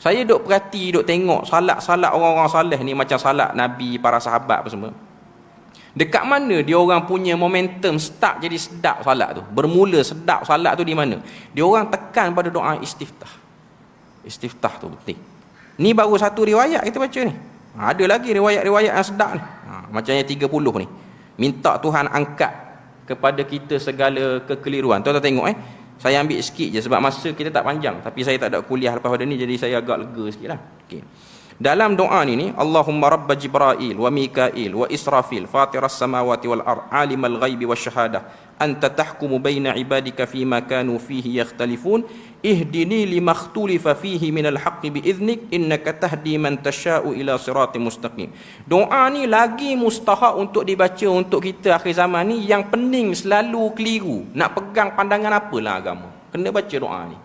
Saya duk perhati, duk tengok salat-salat orang-orang saleh ni macam salat Nabi, para sahabat apa semua. Dekat mana dia orang punya momentum start jadi sedap salat tu? Bermula sedap salat tu di mana? Dia orang tekan pada doa istiftah. Istiftah tu penting. Ni baru satu riwayat kita baca ni. Ha, ada lagi riwayat-riwayat yang sedap ni. Ha, macam yang 30 ni. Minta Tuhan angkat kepada kita segala kekeliruan. Tuan-tuan tengok eh. Saya ambil sikit je sebab masa kita tak panjang. Tapi saya tak ada kuliah lepas pada ni jadi saya agak lega sikit lah. Dalam doa ni ni Allahumma rabba Jibrail wa Mikail wa Israfil fatiras samawati wal ard alimal ghaibi wasyahadah anta tahkumu baina ibadika fima kanu fihi yakhtalifun ihdini limakhtulifa fihi minal haqqi biiznik innaka tahdi man tasha'u ila siratim mustaqim. Doa ni lagi mustahak untuk dibaca untuk kita akhir zaman ni yang pening selalu keliru. Nak pegang pandangan apalah agama? Kena baca doa ni.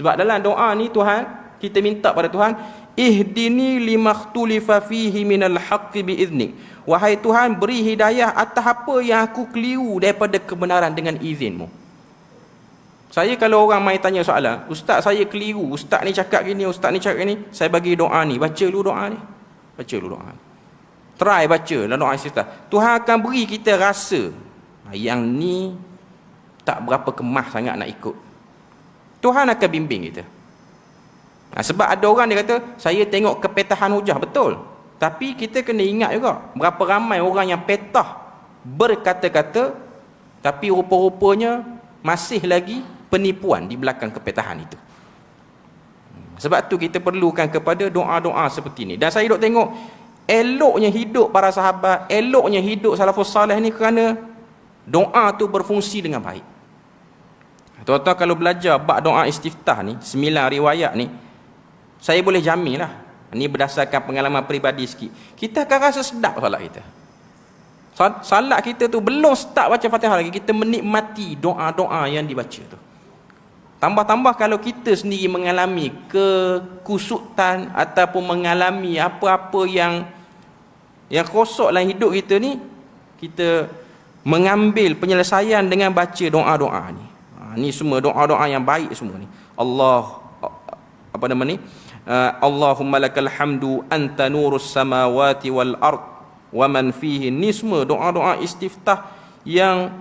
Sebab dalam doa ni Tuhan kita minta pada Tuhan ihdini limakhtulifa fihi minal haqqi biiznik wahai Tuhan beri hidayah atas apa yang aku keliru daripada kebenaran dengan izinmu. Saya kalau orang mai tanya soalan ustaz saya keliru. Ustaz ni cakap gini ustaz ni cakap gini. Saya bagi doa ni. Baca dulu doa ni. Baca dulu doa ni. Try baca dalam doa istiftah Tuhan akan beri kita rasa. Yang ni tak berapa kemah sangat nak ikut. Tuhan akan bimbing kita Ha, sebab ada orang dia kata, saya tengok kepetahan hujah, betul. Tapi kita kena ingat juga, berapa ramai orang yang petah berkata-kata, tapi rupa-rupanya masih lagi penipuan di belakang kepetahan itu. Sebab tu kita perlukan kepada doa-doa seperti ini. Dan saya duk tengok, eloknya hidup para sahabat, eloknya hidup salafus salih ni kerana doa tu berfungsi dengan baik. Tuan-tuan kalau belajar bab doa istiftah ni, sembilan riwayat ni, saya boleh jamin lah. Ini berdasarkan pengalaman peribadi sikit. Kita akan rasa sedap salat kita. Salat kita tu belum start baca fatihah lagi kita menikmati doa-doa yang dibaca tu. Tambah-tambah kalau kita sendiri mengalami kekusutan ataupun mengalami apa-apa yang yang kosok dalam hidup kita ni kita mengambil penyelesaian dengan baca doa-doa ni. Ha, ni semua doa-doa yang baik semua ni. Allah apa nama ni Allahumma lakal hamdu anta nurus samawati wal ard wa man fihi. Ni semua doa-doa istiftah yang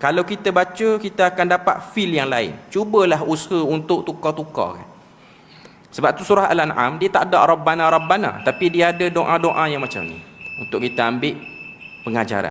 kalau kita baca kita akan dapat feel yang lain. Cubalah usaha untuk tukar-tukar. Sebab tu surah al-an'am dia tak ada rabbana rabbana tapi dia ada doa-doa yang macam ni. Untuk kita ambil pengajaran